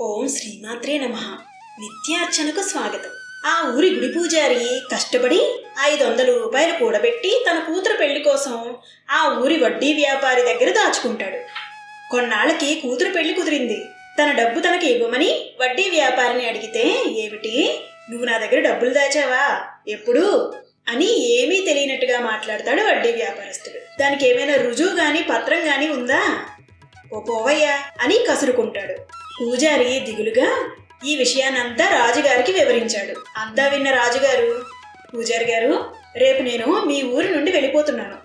ఓం శ్రీమాత్రే నమ. నిత్యార్చనకు స్వాగతం. ఆ ఊరి గుడి పూజారి కష్టపడి ఐదు వందల రూపాయలు కూడబెట్టి తన కూతురు పెళ్ళి కోసం ఆ ఊరి వడ్డీ వ్యాపారి దగ్గర దాచుకుంటాడు. కొన్నాళ్ళకి కూతురు పెళ్ళి కుదిరింది. తన డబ్బు తనకి ఇవ్వమని వడ్డీ వ్యాపారిని అడిగితే ఏమిటి? నువ్వు నా దగ్గర డబ్బులు దాచావా? ఎప్పుడు? అని ఏమీ తెలియనట్టుగా మాట్లాడతాడు వడ్డీ వ్యాపారస్తుడు. దానికి ఏమైనా రుజువు గాని పత్రం గాని ఉందా? ఓ పోవయ్యా అని కసురుకుంటాడు. పూజారి దిగులుగా ఈ విషయాన్నంతా రాజుగారికి వివరించాడు. అంతా విన్న రాజుగారు పూజారి గారు రేపు నేను మీ ఊరి నుండి వెళ్ళిపోతున్నాను.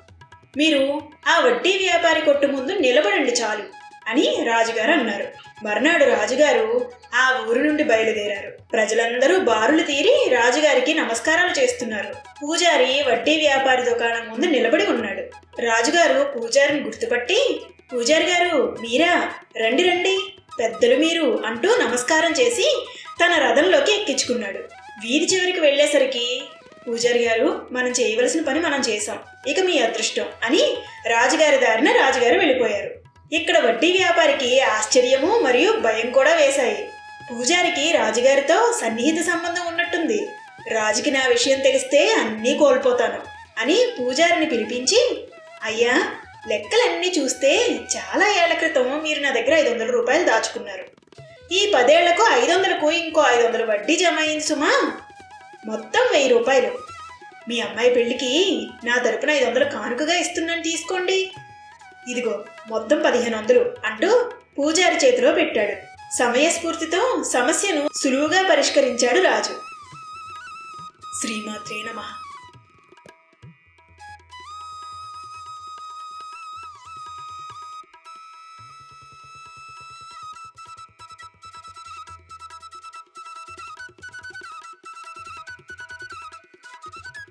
మీరు ఆ వడ్డీ వ్యాపారి కొట్టు ముందు నిలబడండి చాలు అని రాజుగారు అన్నారు. మర్నాడు రాజుగారు ఆ ఊరు నుండి బయలుదేరారు. ప్రజలందరూ బారులు తీరి రాజుగారికి నమస్కారాలు చేస్తున్నారు. పూజారి వడ్డీ వ్యాపారి దుకాణం ముందు నిలబడి ఉన్నాడు. రాజుగారు పూజారిని గుర్తుపట్టి పూజారి గారు మీరా? రండి రండి. పెద్దలు మీరు అంటూ నమస్కారం చేసి తన రథంలోకి ఎక్కించుకున్నాడు. వీధి చివరికి వెళ్ళేసరికి పూజారి గారు మనం చేయవలసిన పని మనం చేశాం ఇక మీ అదృష్టం అని రాజుగారి దారిన రాజుగారు వెళ్ళిపోయారు. ఇక్కడ వడ్డీ వ్యాపారికి ఆశ్చర్యము మరియు భయం కూడా వేశాయి. పూజారికి రాజుగారితో సన్నిహిత సంబంధం ఉన్నట్టుంది. రాజుకి నా విషయం తెలిస్తే అన్నీ కోల్పోతాను అని పూజారిని పిలిపించి అయ్యా లెక్కలన్నీ చూస్తే చాలా మీరు నా దగ్గర ఐదు వందల రూపాయలు దాచుకున్నారు. ఈ పదేళ్ళకు ఐదు వందలకు ఇంకో ఐదు వందలు వడ్డీ జమ అయింది సుమా. మొత్తం వెయ్యి రూపాయలు. మీ అమ్మాయి పెళ్ళికి నా తరపున ఐదు వందలు కానుకగా ఇస్తున్నాను తీసుకోండి. ఇదిగో మొత్తం పదిహేను వందలు అంటూ పూజారి చేతిలో పెట్టాడు. సమయస్ఫూర్తితో సమస్యను సులువుగా పరిష్కరించాడు రాజు. శ్రీమాత్రే నమః.